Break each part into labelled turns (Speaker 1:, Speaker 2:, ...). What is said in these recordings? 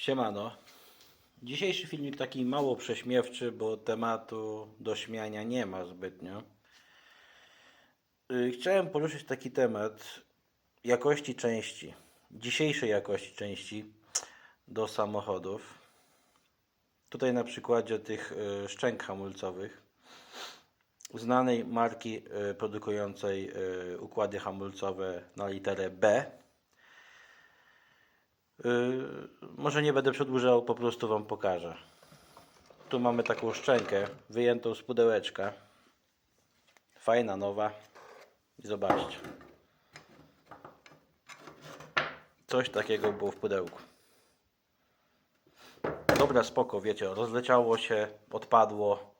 Speaker 1: Siemano. Dzisiejszy filmik taki mało prześmiewczy, bo tematu do śmiania nie ma zbytnio. Yy, Chciałem poruszyć taki temat jakości części, dzisiejszej jakości części do samochodów. Tutaj na przykładzie tych yy, szczęk hamulcowych znanej marki yy, produkującej układy hamulcowe na literę B. Yy, może nie będę przedłużał, po prostu Wam pokażę. Tu mamy taką szczękę wyjętą z pudełeczka. Fajna, nowa. Zobaczcie. Coś takiego było w pudełku. Dobra, spoko, wiecie, rozleciało się, odpadło.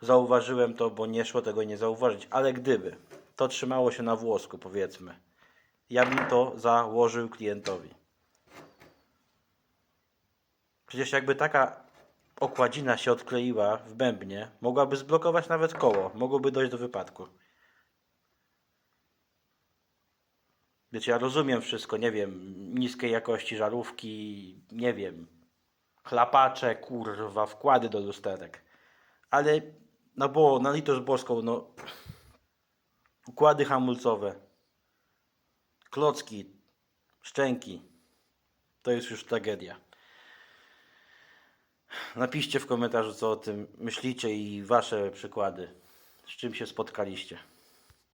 Speaker 1: Zauważyłem to, bo nie szło tego nie zauważyć, ale gdyby to trzymało się na włosku, powiedzmy, ja bym to założył klientowi. Przecież jakby taka okładzina się odkleiła w bębnie, mogłaby zblokować nawet koło, mogłoby dojść do wypadku. Wiecie, ja rozumiem wszystko, nie wiem, niskiej jakości żarówki, nie wiem, chlapacze, kurwa, wkłady do lusterek. Ale, no bo, na litość boską, no, układy hamulcowe, klocki, szczęki, to jest już tragedia. Napiszcie w komentarzu, co o tym myślicie i wasze przykłady, z czym się spotkaliście.